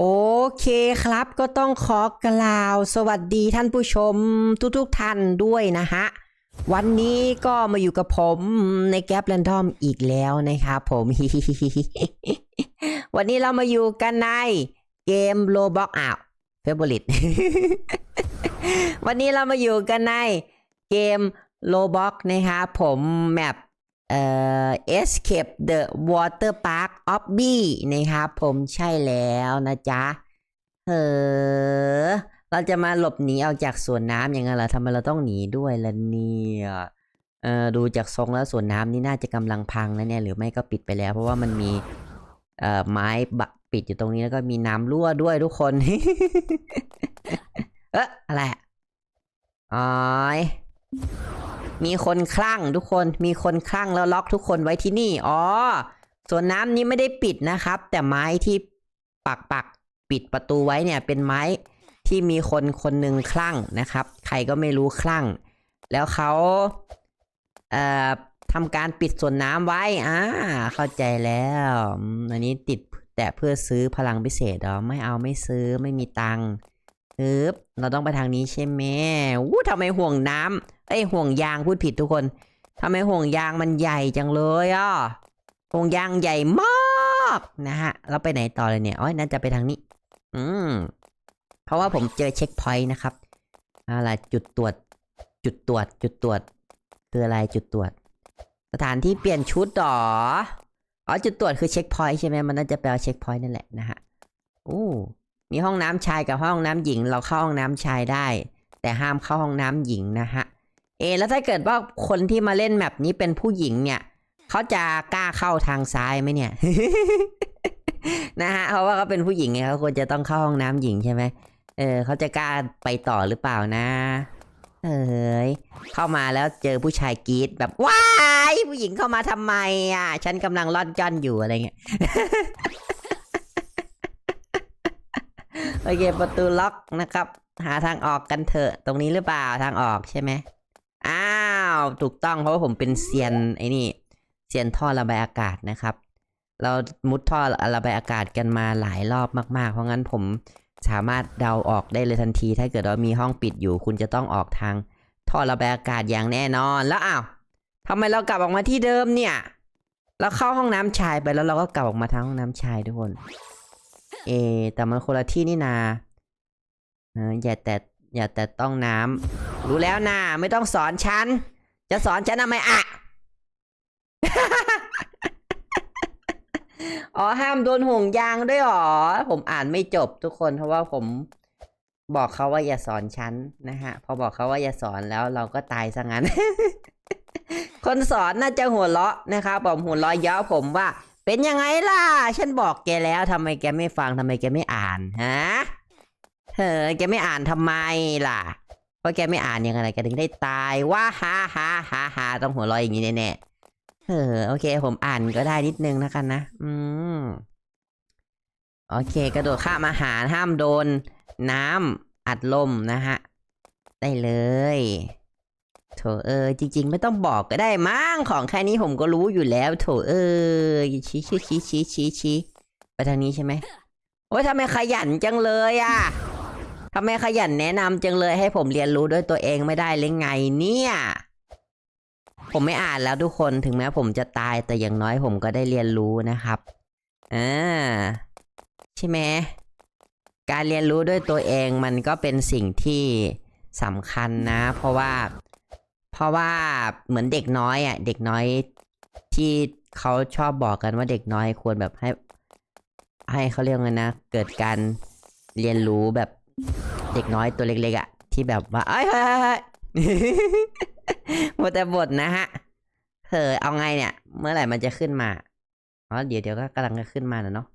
โอเคครับก็ต้องขอกล่าวสวัสดีท่านผู้ชมทุกๆทท่านด้วยนะฮะ วันนี้ก็มาอยู่กับผมในแกลบแรนดอมอีกแล้วนะครับผม วันนี้เรามาอยู่กันในเกมโ o บ็อกอ้าวเฟเวอริตวันนี้เรามาอยู่กันในเกมโ o บ็อกนะครับผมแมปเอ่อ Escape the Water Park of B นะครับผมใช่แล้วนะจ๊ะเออเราจะมาหลบหนีออกจากสวนน้ำยังไงล่ะทำไมเราต้องหนีด้วยล่ะเนี่ยเออดูจากทรงแล้วสวนน้ำนี่น่าจะกำลังพังนะเนี่ยหรือไม่ก็ปิดไปแล้ว เพราะว่ามันมีเอ่อไม้บักปิดอยู่ตรงนี้แล้วก็มีน้ำรั่วด้วยทุกคน เอ๊ะอะไรอะอ๋อยมีคนคลั่งทุกคน มีคนคลั่งแล้วล็อกทุกคนไว้ที่นี่ อ๋อ ส่วนน้ำนี้ไม่ได้ปิดนะครับ แต่ไม้ที่ปักปักปิดประตูไว้เนี่ยเป็นไม้ที่มีคนคนหนึ่งคลั่งนะครับ ใครก็ไม่รู้คลั่ง แล้วเขาเอ่อทำการปิดส่วนน้ำไว้อ่าเข้าใจแล้วอันนี้ติดแต่เพื่อซื้อพลังพิเศษเหรอไม่เอาไม่ซื้อไม่มีตังค์ฮึบเราต้องไปทางนี้ใช่ไหมอู้ทำไมห่วงน้ำเอ้ยห่วงยางพูดผิดทุกคนทำไมห่วงยางมันใหญ่จังเลยอะ ห่วงยางใหญ่มากนะฮะเราไปไหนต่อเลยเนี่ยอ๋อน่าจะไปทางนี้ อืมเพราะว่าผมเจอเช็คพอยต์นะครับอะไรจุดตรวจ จุดตรวจ จุดตรวจคืออะไรจุดตรวจ สถานที่เปลี่ยนชุดหรออ๋อจุดตรวจคือเช็คพอยต์ใช่ไหมมันน่าจะแปลว่าเช็คพอยต์นั่นแหละนะฮะอู้มีห้องน้ำชายกับห้องน้ำหญิง เราเข้าห้องน้ำชายได้ แต่ห้ามเข้าห้องน้ำหญิงนะฮะเอแล้วถ้าเกิดว่าคนที่มาเล่นแมปนี้เป็นผู้หญิงเนี่ย เขาจะกล้าเข้าทางซ้ายไหมเนี่ย นะฮะ เพราะว่าเขาเป็นผู้หญิงไงเขาควรจะต้องเข้าห้องน้ำหญิงใช่ไหมเออเขาจะกล้าไปต่อหรือเปล่านะ เอ้ยเข้ามาแล้วเจอผู้ชายกรีดแบบว้ายผู้หญิงเข้ามาทำไมอะ ฉันกำลังล่อนจ้อนอยู่อะไรเงี้ยโอเคประตูล็อกนะครับ หาทางออกกันเถอะ ตรงนี้หรือเปล่าทางออกใช่ไหมอ้าว ถูกต้องเพราะว่าผมเป็นเซียนไอ้นี่ เซียนท่อระบายอากาศนะครับ เรามุดท่อระบายอากาศกันมาหลายรอบมาก ๆ เพราะงั้นผมสามารถเดาออกได้เลยทันที ถ้าเกิดว่ามีห้องปิดอยู่ คุณจะต้องออกทาง ท่อระบายอากาศอย่างแน่นอนแล้วอ้าวทำไมเรากลับออกมาที่เดิมเนี่ย เราเข้าห้องน้ำชายไปแล้วเราก็กลับออกมาทางห้องน้ำชายทุกคน เอ แต่มันคนละที่นี่นาเอย่าแต่อย่าแต่ต้องน้ำรู้แล้วนะไม่ต้องสอนฉัน จะสอนฉันทำไมอะ อ๋อห้ามโดนห่วงยางด้วยหรอ ผมอ่านไม่จบทุกคนเพราะว่าผมบอกเขาว่าอย่าสอนฉันนะฮะ พอบอกเขาว่าอย่าสอนแล้วเราก็ตายซะงั้น คนสอนน่าจะหัวเราะนะครับผมหัวเราะเย้าผมว่า เป็นยังไงล่ะ ฉันบอกแกแล้วทำไมแกไม่ฟังทำไมแกไม่อ่านฮะเฮ้อแกไม่อ่านทำไมล่ะ เพราะแกไม่อ่านยังไงแกถึงได้ตายว่าฮ่าฮ่าฮ่าฮ่าต้องหัวเราะอย่างนี้แน่ๆ เออโอเค ผมอ่านก็ได้นิดนึงนะกันนะ อืม โอเค กระโดดข้ามอาหารห้ามโดน น้ำอัดลมนะฮะ ได้เลยโถเออ จริง ๆ ไม่ต้องบอกก็ได้มั้งของแค่นี้ผมก็รู้อยู่แล้ว โถเออชี้ชี้ชี้ชี้ชี้ชี้ไปทางนี้ใช่ไหมโอ้ยทำไมขยันจังเลยอะทำไมขยันแนะนำจังเลยให้ผมเรียนรู้ด้วยตัวเองไม่ได้เลยไงเนี่ย ผมไม่อ่านแล้วทุกคนถึงแม้ผมจะตายแต่อย่างน้อยผมก็ได้เรียนรู้นะครับอ่าใช่ไหมการเรียนรู้ด้วยตัวเองมันก็เป็นสิ่งที่สำคัญนะ เพราะว่า เพราะว่าเหมือนเด็กน้อยอะ เด็กน้อยที่เขาชอบบอกกันว่าเด็กน้อยควรแบบให้ ให้เขาเรียกว่าไงนะ เกิดการเรียนรู้แบบเด็กน้อยตัวเล็กๆอะ ที่แบบว่าเอ้ย หมดแต่บทนะฮะเธอเอาไงเนี่ย เมื่อไหร่มันจะขึ้นมาอ๋อเดี๋ยวเดี๋ยวก็กำลังจะขึ้นมาแล้วเนาะ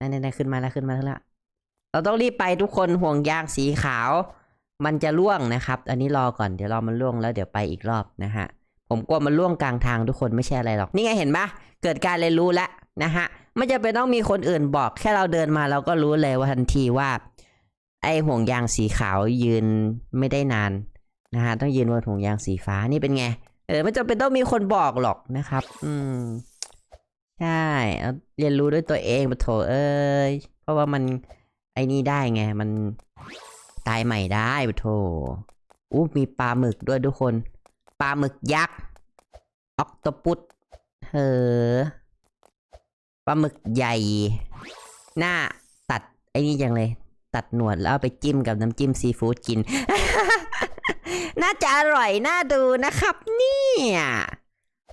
นั่นๆๆขึ้นมาแล้วขึ้นมาแล้วละเราต้องรีบไปทุกคนห่วงยางสีขาว มันจะล่วงนะครับ อันนี้รอก่อนเดี๋ยวรอมันล่วงแล้วเดี๋ยวไปอีกรอบนะฮะผมกลัวมันล่วงกลางทางทุกคนไม่ใช่อะไรหรอกนี่ไงเห็นปะเกิดการเรียนรู้แล้วนะฮะไม่จะเป็นต้องมีคนอื่นบอกแค่เราเดินมาเราก็รู้เลยว่าทันทีว่า ไอห่วงยางสีขาวยืนไม่ได้นาน นะฮะต้องยืนบนห่วงยางสีฟ้านี่เป็นไง เออไม่จำเป็นต้องมีคนบอกหรอกนะครับ อืมใช่เรียนรู้ด้วยตัวเองปะโถเอ้ยเพราะว่ามันไอ้นี่ได้ไง มันตายใหม่ได้ปะโถอู้มีปลาหมึกด้วยทุกคนปลาหมึกยักษ์ออกโตปุสเฮอปลาหมึกใหญ่ หน้าตัดไอ้นี่จังเลย ตัดหนวดแล้วเอาไปจิ้มกับน้ำจิ้มซีฟู้ดกิน น่าจะอร่อยน่าดูนะครับ เนี่ย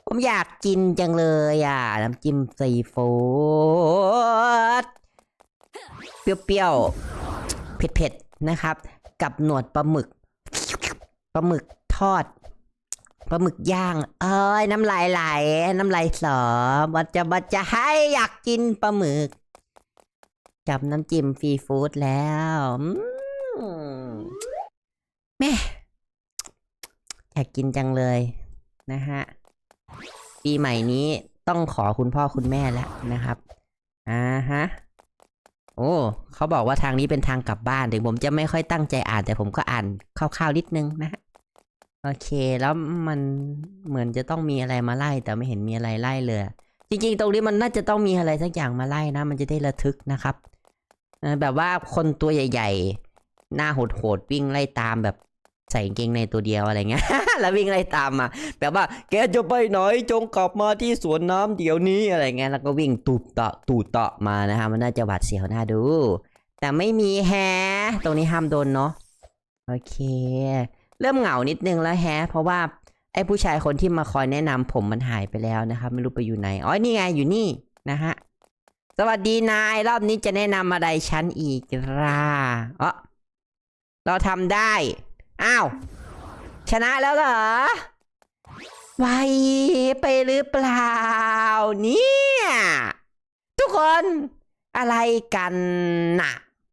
ผมอยากกินจังเลยอะน้ำจิ้มซีฟู้ดเปรี้ยวๆ เผ็ดๆ นะครับ กับหนวดปลาหมึกปลาหมึกทอดปลาหมึกย่าง เอ้ยน้ำลายไหล น้ำลายสอมันจะมันจะให้อยากกินปลาหมึก กับน้ำจิ้มฟรีฟู้ดแล้วแม่ อยากกินจังเลยนะฮะ ปีใหม่นี้ต้องขอคุณพ่อคุณแม่แล้วนะครับ อ่าฮะ โอ้ เขาบอกว่าทางนี้เป็นทางกลับบ้าน ถึงผมจะไม่ค่อยตั้งใจอ่าน แต่ผมก็อ่านคร่าวๆนิดนึงนะฮะ โอเค แล้วมันเหมือนจะต้องมีอะไรมาไล่ แต่ไม่เห็นมีอะไรไล่เลย จริงๆ ตรงนี้มันน่าจะต้องมีอะไรสักอย่างมาไล่นะ มันจะได้ระทึกนะครับ แบบว่าคนตัวใหญ่ ๆ หน้าโหดๆวิ่งไล่ตามแบบ ใส่กางเกงในตัวเดียวอะไรเงี้ย แล้ววิ่งไล่ตามมา แบบว่า แกจะไปไหนจงกลับมาที่สวนน้ำเดี๋ยวนี้อะไรเงี้ย แล้วก็วิ่งตูดเตาะตูดเตาะมานะฮะ มันน่าจะหวาดเสียวน่าดู แต่ไม่มีแฮะตรงนี้ห้ามโดนเนาะ โอเค เริ่มเหงานิดนึงแล้วแฮะเพราะว่าไอ้ผู้ชายคนที่มาคอยแนะนำผมมันหายไปแล้วนะครับ ไม่รู้ไปอยู่ไหน อ๋อ นี่ไงอยู่นี่นะฮะ สวัสดีนาย รอบนี้จะแนะนำอะไรฉันอีกล่ะเออเราทำได้ อ้าว ชนะแล้วเหรอไวไปหรือเปล่า เนี่ย ทุกคนอะไรกันน่ะ